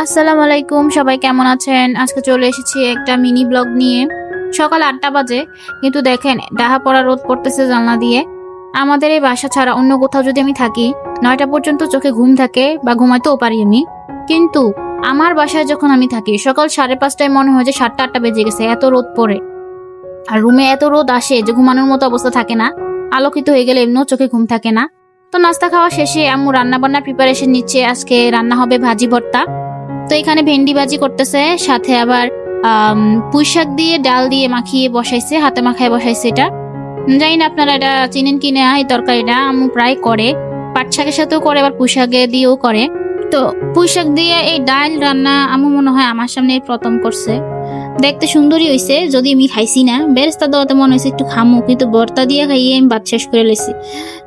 আসসালামু আলাইকুম সবাই কেমন আছেন? আজকে চলে এসেছি একটা মিনি ব্লগ নিয়ে। সকাল আটটা বাজে, কিন্তু দেখেন, ডাহা পড়া রোদ পড়তেছে জানলা দিয়ে। আমাদের এই বাসা ছাড়া অন্য কোথাও যদি আমি থাকি, নয়টা পর্যন্ত চোখে ঘুম থাকে বা ঘুমাইতেও পারি আমি। কিন্তু আমার বাসায় যখন আমি থাকি, সকাল সাড়ে পাঁচটায় মনে হয় যে সাতটা আটটা বেজে গেছে, এত রোদ পড়ে। আর রুমে এত রোদ আসে যে ঘুমানোর মতো অবস্থা থাকে না। আলোকিত হয়ে গেলে এমনিও চোখে ঘুম থাকে না। তো নাস্তা খাওয়া শেষে আম্মু রান্না বান্নার প্রিপারেশন নিচ্ছে। আজকে রান্না হবে ভাজি ভর্তা। তো এখানে ভেন্ডি ভাজি করতেছে সাথে আবার আম, পুঁই শাক দিয়ে ডাল দিয়ে মাখিয়ে বসাইছে হাতে মাখায় বসাইছে এটা। জানি না আপনারা এটা চিনেন কিনে এই তরকারিটা আম্মু প্রায় করে পাট শাকের সাথেও করে আবার পুঁই শাকে দিয়েও করে। তো পুঁই শাক দিয়ে এই ডাল রান্না আম্মু মনে হয় আমার সামনে প্রথম করছে। দেখতে সুন্দরই হয়েছে যদি আমি খাইছি না। বেরেস্তা দেওয়াতে মনে হয়েছে একটু খামু কিন্তু বর্তা দিয়ে খাইয়ে আমি ভাত শেষ করে লেছি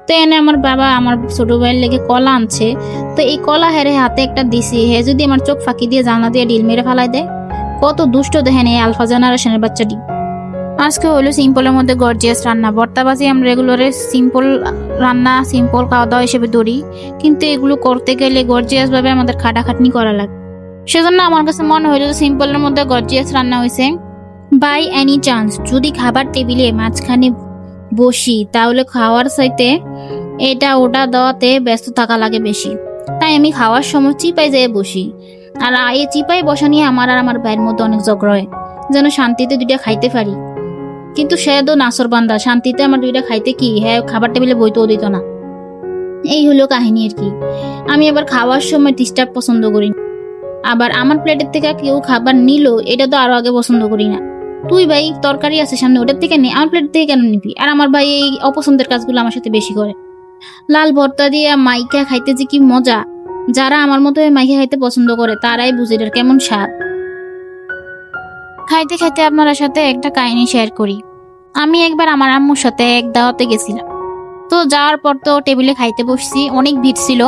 তো এনে আমার বাবা আমার ছোট ভাইয়ের লেগে কলা আনছে। তো এই কলা হেরে হাতে একটা দিছি। হে যদি আমার চোখ ফাঁকি দিয়ে জানলা দিয়ে ডিল মেরে ফেলাই দেয়, কত দুষ্ট দেখেন এই আলফা জেনারেশনের বাচ্চাটি। আজকে হলো সিম্পলের মধ্যে গর্জিয়াস রান্না। ভর্তাবাজি আমরা রেগুলারে সিম্পল রান্না সিম্পল খাওয়া দাওয়া হিসেবে ধরি। কিন্তু এগুলো করতে গেলে গর্জিয়াস ভাবে আমাদের খাটাখাটনি করা লাগে। সেজন্য আমার কাছে মনে হইল সিম্পলের মধ্যে গর্জিয়াস রান্না হয়েছে। বাই এনি চান্স যদি খাবার টেবিলে মাঝখানে বসি, তাহলে খাওয়ার চাইতে এটা ওটা দেওয়াতে ব্যস্ত থাকা লাগে বেশি। তাই আমি খাওয়ার সময় চিপাই যেয়ে বসি। আর এই চিপাই বসা নিয়ে আমার আর আমার ভাইয়ের মধ্যে অনেক ঝগড়া হয়, যেন শান্তিতে দুইটা খাইতে পারি। কিন্তু সে তো নাসর বান্দা, শান্তিতে আমার দুইটা খাইতে কি? হ্যাঁ খাবার টেবিলে বইতেও দিত না। এই হলো কাহিনী আর কি। আমি আবার খাওয়ার সময় ডিস্টার্ব পছন্দ করি। আবার আমার প্লেটের থেকে কেউ খাবার নিল, এটা তো আরও আগে পছন্দ করি না। তুই ভাই, তরকারি আছে সামনে, ওটার থেকে নে, আমার প্লেট থেকে কেন নিবি? আর আমার ভাই এই অপছন্দের কাজগুলো আমার সাথে বেশি করে। লাল ভর্তা দিয়ে মাইকা খাইতে যে কি মজা। যারা আমার মতো মাইকা খাইতে পছন্দ করে, তারাই বুঝে এটার কেমন স্বাদ। খাইতে খাইতে আপনার সাথে একটা কাহিনী শেয়ার করি। আমি একবার আমার আম্মুর সাথে এক দাওয়াতে গেছিলাম। তো যাওয়ার পর তো টেবিলে খাইতে বসছি, অনেক ভিড় ছিল।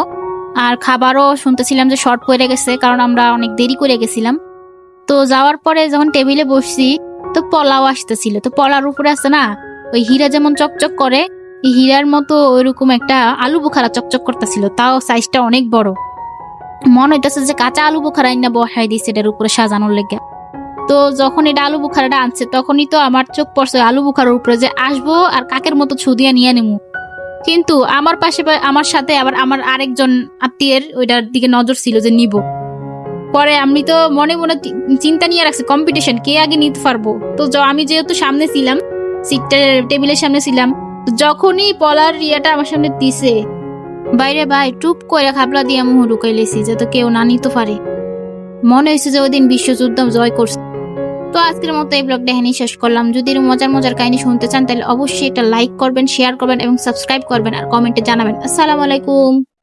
আর খাবারও শুনতেছিলাম যে শর্ট করে গেছে, কারণ আমরা অনেক দেরি করে গেছিলাম। তো যাওয়ার পরে যখন টেবিলে বসছি, তো পলাও আসতেছিল। তো পলার উপরে আছে না, ওই হীরা যেমন চকচক করে হীরার মতো ওইরকম একটা আলু বোখারা চকচক করতেছিল, তাও সাইজটা অনেক বড়। মনে হইতেছে যে কাঁচা আলু বোখারা না বসাই দিয়েছে এটার উপরে সাজানোর লেগে। তো যখন এটা আলু বুখারাটা আনছে, তখনই তো আমার চোখ পড়ছে আলু বুখারার উপরে যে আসব আর কাকের মতো ছু দিয়ে নিয়ে নেব কিন্তু আমার পাশে আমার সাথে আবার আমার আরেকজন আত্মীয়ের ওইটার দিকে নজর ছিল যে নিব। পরে আমি তো মনে মনে চিন্তা নিয়ে রাখছি কম্পিটিশন কে আগে নিতে পারব? তো আমি যেহেতু সামনে ছিলাম সিটটা টেবিলের সামনে ছিলাম যখনই পলার রিয়াটা আমার সামনে দিছে, বাইরে ভাই টুপ করে খাবলা দিয়ে মুহ ঢুকাই লেছি যাতে কেউ না নিতে পারে। মনে হয়েছে যে ওদিন দিন বিশ্বযুদ্ধ জয় করছে। তো আজকের মতো এই ব্লগটা এখানেই শেষ করলাম। যদি মজার মজার কাহিনী শুনতে চান, তাহলে অবশ্যই এটা লাইক করবেন শেয়ার করবেন এবং সাবস্ক্রাইব করবেন আর কমেন্টে জানাবেন। আসসালামু আলাইকুম।